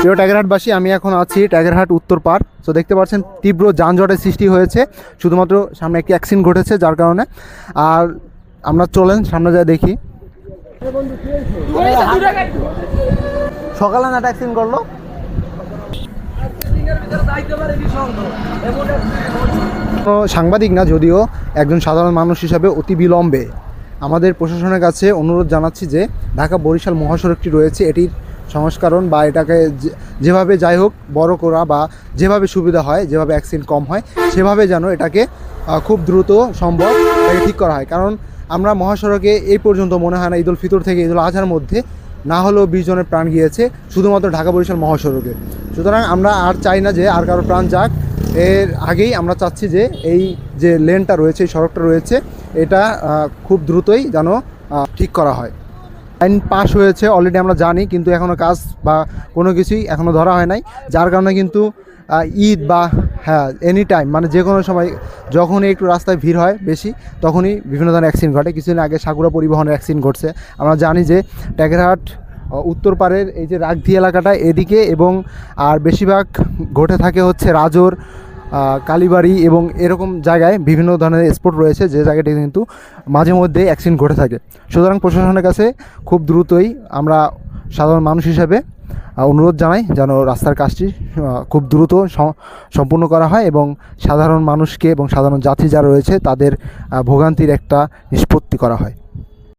প্রিয় ট্যাগেরহাটবাসী আমি এখন আছি ট্যাগেরহাট উত্তর পার তো দেখতে পাচ্ছেন, তীব্র যানজটের সৃষ্টি হয়েছে। শুধুমাত্র সামনে একটি অ্যাক্সিডেন্ট ঘটেছে, যার কারণে। আর আমরা চলেন, সামনে যা দেখি। সকালে না অ্যাক্সিডেন্ট করল সাংবাদিক না, যদিও একজন সাধারণ মানুষ হিসাবে অতি বিলম্বে আমাদের প্রশাসনের কাছে অনুরোধ জানাচ্ছি যে ঢাকা বরিশাল মহাসড়কটি রয়েছে, এটির সংস্করণ বা এটাকে যেভাবে যাই হোক বড় করা বা যেভাবে সুবিধা হয়, যেভাবে অ্যাক্সিডেন্ট কম হয়, সেভাবে যেন এটাকে খুব দ্রুত সম্ভব ঠিক করা হয়। কারণ আমরা মহাসড়কে এই পর্যন্ত মনে হয় না ঈদুল ফিতর থেকে ঈদুল আজহার মধ্যে না হলেও বিশ জনের প্রাণ গিয়েছে, শুধুমাত্র ঢাকা বরিশাল মহাসড়কে। সুতরাং আমরা আর চাই না যে আর কারও প্রাণ যাক এর আগেই আমরা চাচ্ছি যে এই যে লেনটা রয়েছে, এই সড়কটা রয়েছে, এটা খুব দ্রুতই যেন ঠিক করা হয়। আইন পাস হয়েছে অলরেডি আমরা জানি, কিন্তু এখনও কাজ বা কোনো কিছুই এখনও ধরা হয় নাই। যার কারণে কিন্তু ঈদ বা হ্যাঁ এনি টাইম মানে যে কোনো সময় যখনই একটু রাস্তায় ভিড় হয় বেশি, তখনই বিভিন্ন ধরনের অ্যাক্সিডেন্ট ঘটে। কিছুদিন আগে সাকুরা পরিবহনের অ্যাক্সিডেন্ট ঘটছে। আমরা জানি যে ট্যাগেরহাট উত্তর পাড়ের এই যে রাগধি এলাকাটা এদিকে এবং আর বেশিরভাগ ঘটে থাকে হচ্ছে রাজোর কালীবাড়ি এবং এরকম জায়গায় বিভিন্ন ধরনের স্পট রয়েছে যে জায়গাটি কিন্তু মাঝে মধ্যে অ্যাক্সিডেন্ট ঘটে থাকে। সুতরাং প্রশাসনের কাছে খুব দ্রুতই আমরা সাধারণ মানুষ হিসাবে অনুরোধ জানাই যেন রাস্তার কাজটি খুব দ্রুত সম্পূর্ণ করা হয় এবং সাধারণ মানুষকে এবং সাধারণ যাত্রী যারা রয়েছে তাদের ভোগান্তির একটা নিষ্পত্তি করা হয়।